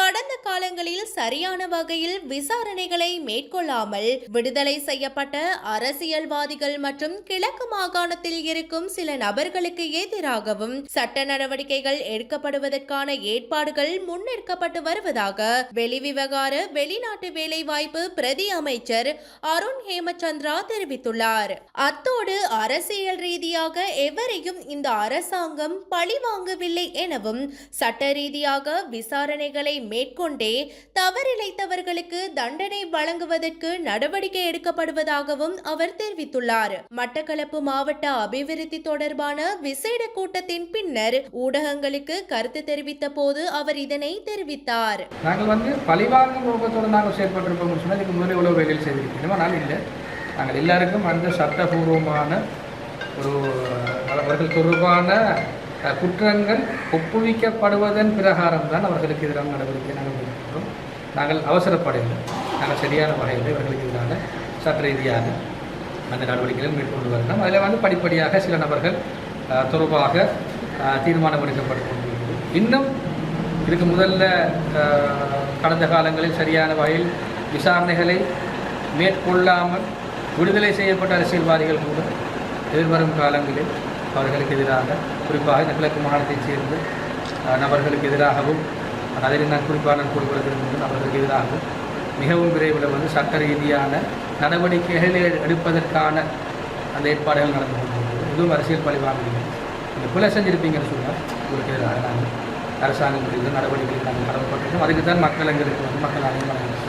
ಕ கடந்த காலங்களில் சரியான வகையில் விசாரணைகளை மேற்கொள்ளாமல் விடுதலை செய்யப்பட்ட அரசியல்வாதிகள் மற்றும் கிழக்கு மாகாணத்தில் இருக்கும் சில நபர்களுக்கு எதிராகவும் சட்ட நடவடிக்கைகள் எடுக்கப்படுவதற்கான ஏற்பாடுகள் முன்னெடுக்கப்பட்டு வருவதாக வெளிவிவகார வெளிநாட்டு வேலைவாய்ப்பு பிரதி அமைச்சர் அருண் ஹேமச்சந்திரா தெரிவித்துள்ளார். அத்தோடு அரசியல் ரீதியாக எவரையும் இந்த அரசாங்கம் பழிவாங்கவில்லை எனவும் சட்ட ரீதியாக விசாரணைகளை மேற்கொண்டே தவறிழைத்தவர்களுக்கு தண்டனை வழங்குவதற்கு நடவடிக்கை எடுக்கப்படுவதாகவும் அவர் தெரிவித்துள்ளார். மட்டக்களப்பு மாவட்ட அபிவிருத்தி தொடர்பான விசேட கூட்டத்தின் பின்னர் ஊடகங்களுக்கு கருத்து தெரிவித்த போது அவர் இதனை தெரிவித்தார். நாங்கள் வந்து பழிவாங்கும் நோக்கத்தோடு நாங்கள் செயல்பட்டிருப்போம்னு சொன்னால் இதுக்கு முதல்ல இவ்வளோ வேலையில் செய்திருக்கோம் ஆனால் இல்லை. நாங்கள் எல்லாருக்கும் அந்த சட்டபூர்வமான ஒரு அவர்கள் தொடர்பான குற்றங்கள் ஒப்புவிக்கப்படுவதன் பிரகாரம் தான் அவர்களுக்கு எதிரான நடவடிக்கை நாங்கள் எடுக்கிறோம். நாங்கள் அவசரப்படையில் நாங்கள் சரியான வகையில் இவர்களுக்கு எதிரான சட்ட ரீதியாக அந்த நடவடிக்கைகளை மேற்கொண்டு வருகிறோம். அதில் வந்து படிப்படியாக சில நபர்கள் தொடர்பாக தீர்மானம் எடுக்கப்பட்டு கொண்டிருக்கிறது. இன்னும் இதுக்கு முதல்ல கடந்த காலங்களில் சரியான வகையில் விசாரணைகளை மேற்கொள்ளாமல் விடுதலை செய்யப்பட்ட அரசியல்வாதிகள் கூட எதிர்வரும் காலங்களில் அவர்களுக்கு எதிராக குறிப்பாக இந்த கிழக்கு மாகாணத்தைச் சேர்ந்த நபர்களுக்கு எதிராகவும் அதில் நான் குறிப்பாக நான் குறிப்பிட விரும்புகிறேன் அவர்களுக்கு எதிராகவும் மிகவும் விரைவில் வந்து சட்ட ரீதியான நடவடிக்கைகளை எடுப்பதற்கான அந்த ஏற்பாடுகள் நடந்து கொண்டிருக்கிறது. இதுவும் அரசியல் பழிவாங்க நீங்கள் கொலை செஞ்சுருப்பீங்கன்னு சொன்னால் உங்களுக்கு எதிராக நாங்கள் அரசாங்கம் முடிந்த நடவடிக்கைகள் நாங்கள் கடமைப்பட்டிருக்கோம். அதுக்கு தான் மக்கள் அங்கே வந்து மக்கள் அனைவரும்